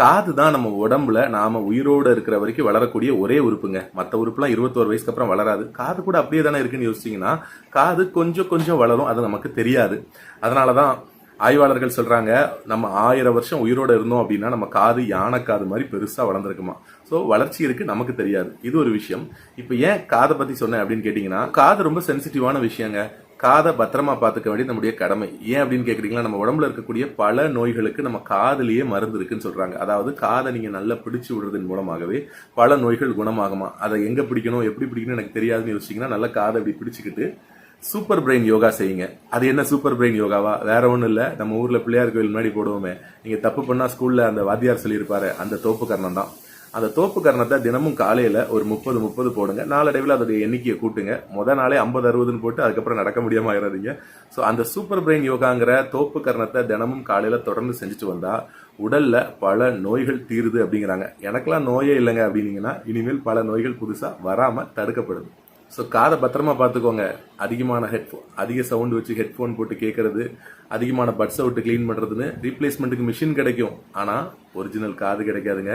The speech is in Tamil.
காது தான் நம்ம உடம்புல நாம உயிரோடு இருக்கிற வரைக்கும் வளரக்கூடிய ஒரே உறுப்புங்க. மற்ற உறுப்புலாம் இருபத்தோரு வயசுக்கு அப்புறம் வளராது. காது கூட அப்படியே தானே இருக்குன்னு யோசிச்சீங்கன்னா காது கொஞ்சம் கொஞ்சம் வளரும். அது நமக்கு தெரியாது. அதனாலதான் ஆய்வாளர்கள் சொல்றாங்க நம்ம ஆயிரம் வருஷம் உயிரோட இருந்தோம் அப்படின்னா நம்ம காது யானை காது மாதிரி பெருசாக வளர்ந்துருக்குமா? ஸோ வளர்ச்சி இருக்கு நமக்கு தெரியாது. இது ஒரு விஷயம். இப்போ ஏன் காதை பற்றி சொன்னேன் அப்படின்னு கேட்டிங்கன்னா காது ரொம்ப சென்சிட்டிவான விஷயங்க. காதை பத்திரமா பார்த்துக்க வேண்டியது நம்முடைய கடமை. ஏன் அப்படின்னு கேட்குறீங்களா நம்ம உடம்புல இருக்கக்கூடிய பல நோய்களுக்கு நம்ம காதலியே மருந்து இருக்குன்னு சொல்றாங்க. அதாவது காதை நீங்க நல்லா பிடிச்சு விடுறதன் மூலமாகவே பல நோய்கள் குணமாகுமா? அதை எங்க பிடிக்கணும்? எப்படி பிடிக்கணும் எனக்கு தெரியாதுன்னு யோசிச்சீங்கன்னா நல்லா காதை இப்படி பிடிச்சிக்கிட்டு சூப்பர் பிரெயின் யோகா செய்யுங்க. அது என்ன சூப்பர் பிரெயின் யோகாவா? வேற ஒன்றும் இல்லை. நம்ம ஊர்ல பிள்ளையார் கோயில் முன்னாடி போடுவோமே. நீங்க தப்பு பண்ணா ஸ்கூல்ல அந்த வாத்தியார் சொல்லியிருப்பாரு. அந்த தோப்பு கர்ணம் தான் அந்த தோப்பு கரணத்தை தினமும் காலையில ஒரு முப்பது முப்பது போடுங்க. நாளடைவில் அதோடைய எண்ணிக்கையை கூட்டுங்க. முத நாளே ஐம்பது அறுபதுன்னு போட்டு அதுக்கப்புறம் நடக்க முடியாம ஆயிடாதீங்க ஸோ அந்த சூப்பர் பிரெயின் யோகாங்கிற தோப்பு கரணத்தை தினமும் காலையில தொடர்ந்து செஞ்சுட்டு வந்தா உடல்ல பல நோய்கள் தீருது அப்படிங்கிறாங்க. எனக்கெல்லாம் நோயே இல்லைங்க அப்படின்னீங்கன்னா இனிமேல் பல நோய்கள் புதுசா வராம தடுக்கப்படுது. ஸோ காதை பத்திரமா பார்த்துக்கோங்க. அதிகமான ஹெட்ஃபோன் அதிக சவுண்ட் வச்சு ஹெட்ஃபோன் போட்டு கேட்கறது அதிகமான பட்ஸை விட்டு க்ளீன் பண்ணுறதுன்னு ரீப்ளேஸ்மெண்ட்டுக்கு மிஷின் கிடைக்கும். ஆனால் ஒரிஜினல் காது கிடைக்காதுங்க.